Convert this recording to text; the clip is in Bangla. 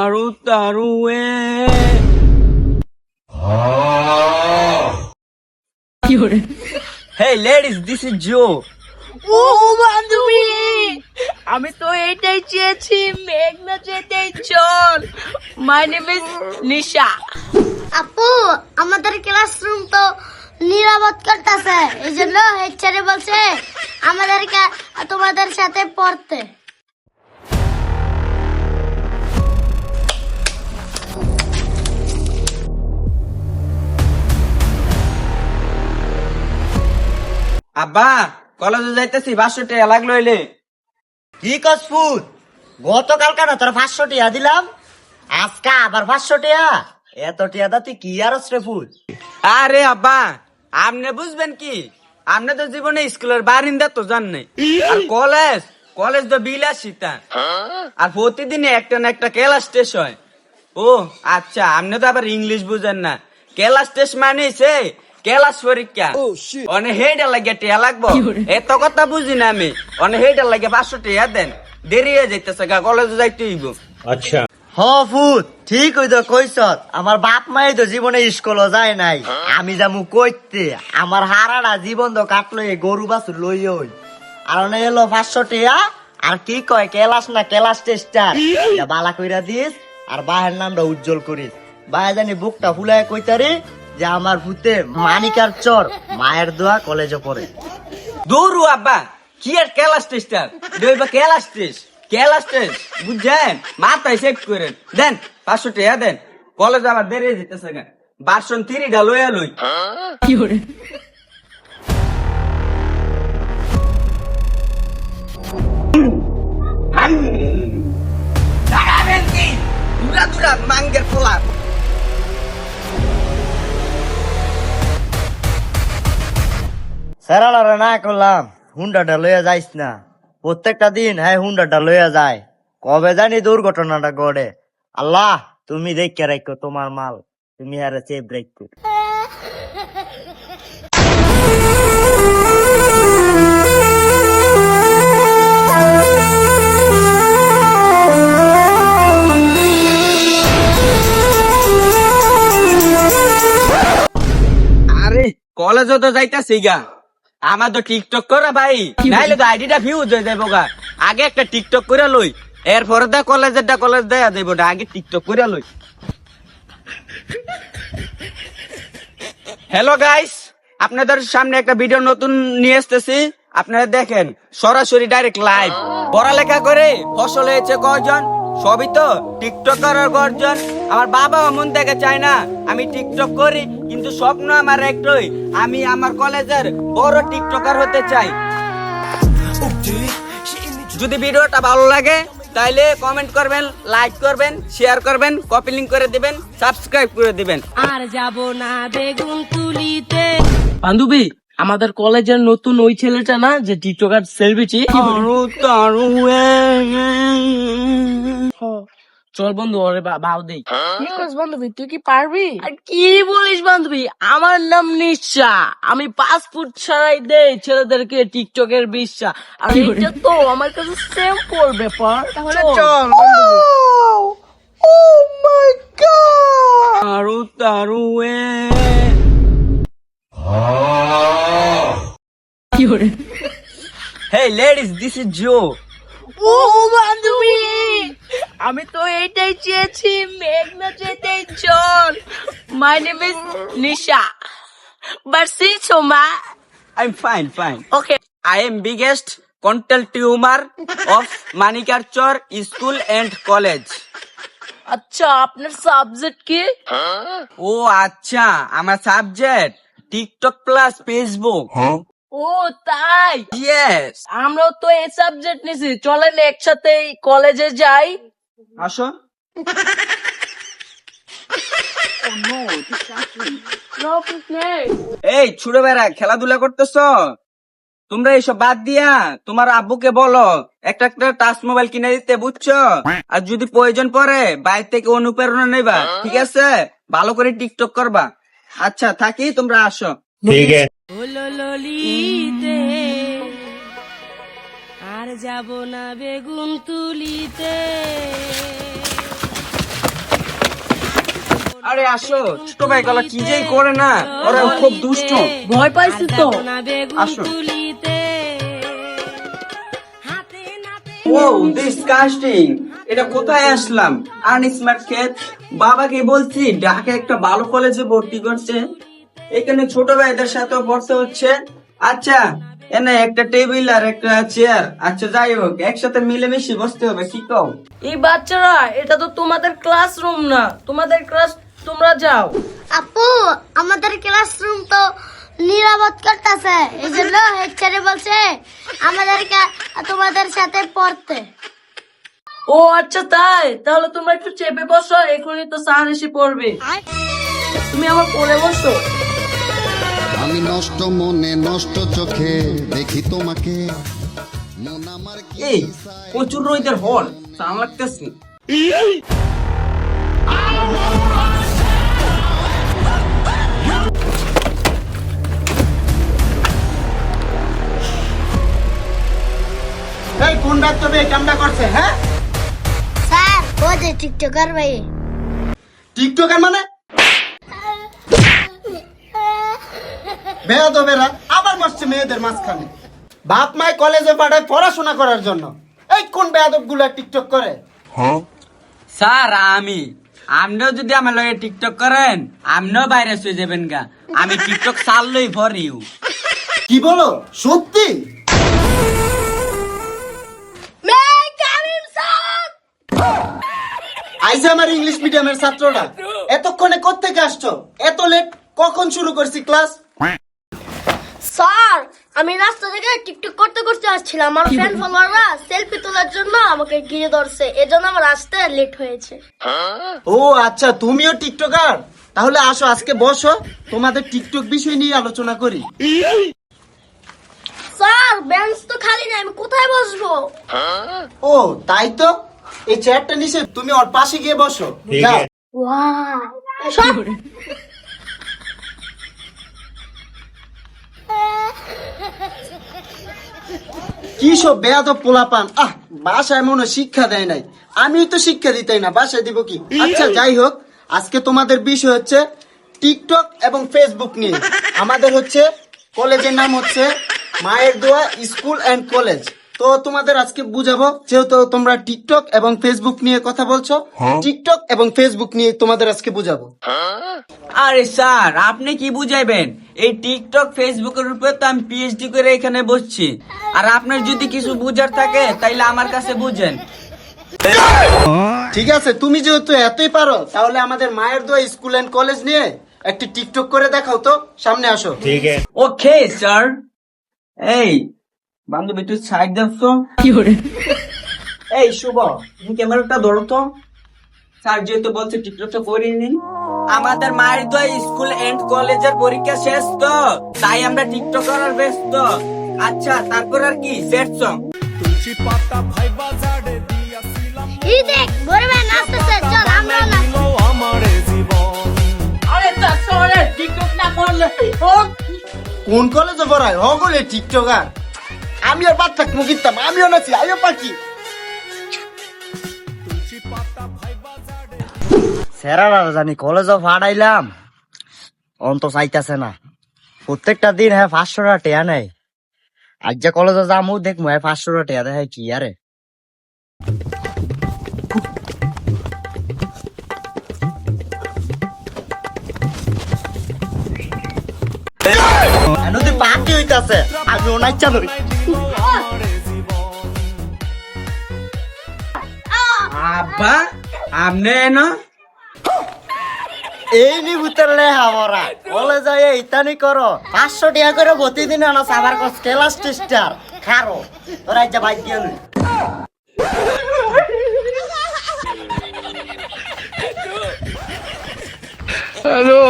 তারু তারু এ। Hey ladies, this is Joe. ও বান্ধবী! আমি তো এইটাই চেয়েছি মেঘনা যেতেই চল। মাই নেম ইজ নিশা আপু আমাদের ক্লাসরুম তো নিরাপদ করতেছে এই জন্য হেডচারে বলছে আমাদেরকে তোমাদের সাথে পড়তে। আব্বা কলেজে যাইতেছি পাঁচশো টাকা লাগল এলে। কি কস ফুল গতকাল কেন তোর পাঁচশো টিয়া দিলাম আজকা আবার পাঁচশো টিয়া এত টিয়া দা তুই কি আর রে ফুল আরে আব্বা আপনি বুঝবেন কি? আপনি তো জীবনে স্কুলের বারিন্দা তো জান নাই। আর কলেজ কলেজ তো বিলাসিতা। আর প্রতিদিন একটা না একটা ক্লাস টেস্ট হয়। ও আচ্ছা আপনি তো আবার ইংলিশ বুঝেন না। ক্লাস টেস্ট মানে সে ক্লাস পরীক্ষা অনেক হেডা লাগে টিয়া লাগবো। এত কথা বুঝি না আমি। অনেক হেডা লাগে পাঁচশো টিয়া দেন। দেরি হয়ে যাইতেছে গা কলেজে যাইতে হইব। হ ফুল ঠিক হই তো কইস আমার বাপ মাই তো জীবনে স্কুলও যায় নাই। আমি যামু কইতে। আমার হারাটা জীবন তো কাটলো এই গরু বাছুর লই ওই আর অনে এলো পাঁচশো টিয়া। আর কি কয় কেলাস না কেলাস টেস্টার। বালা কইরা দিস আর বাহের নামটা উজ্জ্বল করিস। বাহে জানি বুকটা ফুলায় কইতারি যে আমার ভূতে মানিকার চর মায়ের দোয়া কলেজে পড়ে। দৌড়ু আব্বা। কি আর ক্লাস টেস্টার দেবা ক্লাস টেস্ট ক্লাস টেস্ট বুঝছেন? মাথায় চেক করেন। দেন পাঁচশো টাকা দেন। কলেজ আবার দেরি যেতেছে গা। বাসন তিরিটা লইয়া লই। কি দুরা দুরা মাঙ্গের পোলা সেরালারে না করলাম, হুন্ডাটা লইয়া যাইস না। প্রত্যেকটা দিন হ্যাঁ হুন্ডাটা লইয়া যায়। কবে জানি দুর্ঘটনাটা গড়ে আল্লাহ, তুমি দেখে রাখো তোমার মাল। তুমি হারে চেপ রাখো আরে, কলেজও তো যাইতাছি গা। আমার তো টিকটক করা ভাই। নাইলে তো আইডিটা ভিউজ হয়ে যাব গা। আগে একটা টিকটক করে লই এরপরে দা কলেজের দা কলেজ দেয়া যাইব না আগে টিকটক করে লই। হ্যালো গাইস আপনাদের সামনে একটা ভিডিও নতুন নিয়ে আসতেছি। আপনারা দেখেন সরাসরি ডাইরেক্ট লাইভ পড়ালেখা করে ফসল হয়েছে কজন সবই তো টিকটকার গর্জন। আমার বাবা মন থেকে চায় না আমি টিকটক করি কিন্তু স্বপ্ন আমার একটাই আমি আমার কলেজের বড় টিকটকার হতে চাই। যদি ভিডিওটা ভালো লাগে তাইলে কমেন্ট করবেন লাইক করবেন শেয়ার করবেন কপি লিঙ্ক করে দিবেন সাবস্ক্রাইব করে দিবেন। আর যাব না বেগুন তুলিতে। বান্ধবী আমাদের কলেজের নতুন ওই ছেলেটা না যে টিকটকার সেলফিছি চল বন্ধু ওরে বা- বাও দেই। কি করছ বান্ধবী তুই কি পারবি? আর কি বলিস বান্ধবী? আমার নাম নিশা। আমি পাসপোর্ট ছাড়াই দেই ছেলেদেরকে টিকটকের বিশ্বাস আর এটা তো আমার কাছে সিম্পল ব্যাপার তাহলে চল। চল বান্ধবী। তারু তারু এ কি হরে Hey ladies, this is Joe. ও বান্ধবী আমি তো এইটাই চেয়েছি মেঘনা যেতেই চল। My name is Nisha but she Soma I'm fine fine okay I am biggest content tumor of Manikarchor School and College. আচ্ছা আপনার সাবজেক্ট কি? ও আচ্ছা আমার সাবজেক্ট টিকটক প্লাস ফেসবুক ও তাই? ইয়েস আমরাও তো এই সাবজেক্ট নিছি। চলেন একসাথে কলেজে যাই। আসো এই ছোট বেড়া খেলাধুলা করতেছ? তোমরা এইসব বাদ দিয়া তোমার আব্বুকে বলো একটা একটা টাচ মোবাইল কিনে দিতে বুঝছ? আর যদি প্রয়োজন পড়ে বাইরে থেকে অনুপ্রেরণা নেবা ঠিক আছে? ভালো করে টিকটক করবা। আচ্ছা থাকি তোমরা আসো। হলো ললিতে। আর যাব না বেগুন তুলিতে। আরে আসো ছোট ভাই গলা কি যেই করে না? ওরা খুব দুষ্ট। ভয় পাইছি তো? আসো। ও ডিসকাস্টিং এটা কোথায় আসলাম? আনস্মার্ট ক্ষেত বাবাকে বলছি ঢাকা একটা ভালো কলেজে ভর্তি করছে। এখানে ছোট ভাইদের সাথে পড়তে হচ্ছে। আচ্ছা এনে একটা টেবিল আর একটা চেয়ার। আচ্ছা যাই হোক একসাথে মিলেমিশে বসতে হবে কি কও? এই বাচ্চারা এটা তো তোমাদের ক্লাসরুম না। তোমাদের ক্লাস তোমরা যাও। আপু আমাদের ক্লাসরুম তো নিরাপদ করতেছে। এই জন্য হেড বলছে আমাদেরকে তোমাদের সাথে পড়তে। ও আচ্ছা তাই? তাহলে তোমরা একটু চেপে বসো এখনই তো স্যার এসে পড়বে। তুমি আমার পড়ে বসো। আমি নষ্ট মনে নষ্ট চোখে দেখি তোমাকে। মন আমার কি এই প্রচুর রোদের হল চান লাগতেছে। এই কোন ডাক্তার এই কামটা করছে হ্যাঁ? স্যার ও যে টিকটকার ভাই। টিকটকার মানে? বেয়াদবেরা আবার বসছে মেয়েদের মাঝখানে। বাপ মাই কলেজে পাঠায় পড়াশোনা করার জন্য। এই কোন বেয়াদবগুলা টিকটক করে? স্যার আমি। আপনিও যদি আমার লগে টিকটক করেন আপনিও বাইরে শুয়ে যাবেন গা। আমি টিকটক চাললই ফর ইউ কি বলো? সত্যি? আইসে আমার ইংলিশ মিডিয়ামের ছাত্ররা এতক্ষণে কোত্থেকে আসছো? এত লেট কখন শুরু করছি ক্লাস স্যার আমি রাস্তা থেকে টিকটক করতে করতে আসছিলাম। আমার ফ্রেন্ড ফলোয়াররা সেলফি তোলার জন্য আমাকে ঘিরে ধরছে। এজন্য আমার আসতে লেট হয়েছে। ও আচ্ছা তুমিও টিকটকার? তাহলে আসো আজকে বসো। তোমাদের টিকটক বিষয় নিয়ে আলোচনা করি। স্যার বেঞ্চ তো খালি নাই আমি কোথায় বসবো? ও তাই তো? এই চেয়ারটা নিচে তুমি ওর পাশে গিয়ে বসো। যাও। সব কি সব বেয়াদব পোলাপান? আহ বাসায় মনে হয় শিক্ষা দেয় নাই। আমি তো শিক্ষা দিতেই না বাসায় দিব কি? আচ্ছা যাই হোক আজকে তোমাদের বিষয় হচ্ছে টিকটক এবং ফেসবুক নিয়ে। আমাদের হচ্ছে কলেজের নাম হচ্ছে মায়ের দোয়া স্কুল এন্ড কলেজ। তো তোমাদের আজকে বুঝাবো যেহেতু তোমরা টিকটক এবং ফেসবুক নিয়ে কথা বলছো টিকটক এবং ফেসবুক নিয়ে তোমাদের আজকে বুঝাবো। আরে স্যার আপনি কি বুঝাইবেন? এই টিকটক ফেসবুকের উপরে তো আমি পিএইচডি করে এখানে বসছি। আর আপনার যদি কিছু বুঝার থাকে তাইলে আমার কাছে বুঝেন। ঠিক আছে তুমি যেহেতু এতই পারো তাহলে আমাদের মায়ের দোয়া স্কুল এন্ড কলেজ নিয়ে একটি টিকটক করে দেখাও তো সামনে আসো। ঠিক আছে। ওকে স্যার এই বান্ধবী তুই সাইড দেখছ এই শুভ তুমি ক্যামেরাটা ধরো তো। স্যার যেহেতু বলছে টিকটকটা করে নিন। আমাদের মায়ের দোয়া স্কুল এন্ড কলেজের পরীক্ষা শেষ তো তাই আমরা টিকটক করার ব্যস্ত। আচ্ছা তারপর আর কি? সেট সং তুলসী পাতা ভাই বাজারে দিয়াছিলাম এই দেখ বড় ভাই নাচতেছে চল আমরাও নাচি। আরে তা সরে টিকটক না করলে ও কোন কলেজে পড়ায়? হগলে টিকটকার। আমি আর বাদ থাকব কিনতাম আমিও নাচি আমিও পাখি। স্যারারা জানি কলেজও ফাড়াইলাম। অন্ত চাইতাছে না। প্রত্যেকটা দিন হ্যাঁ পাঁচশো টাকা টেয়া নেই আজ যে কলেজে যামু দেখব হ্যাঁ পাঁচশো টাকা টেয়া দেয় কি আরে। হইতাছে আমি চালুই আব্বা আপনি এনো। এই নি ভূতের হামরা বলে যায় ইতানি করো। পাঁচশো টাকা করে প্রতিদিন আনো সাবার কস ক্লাস টেস্টার খারো। তোরা যা বাইক দিয়ে হ্যালো।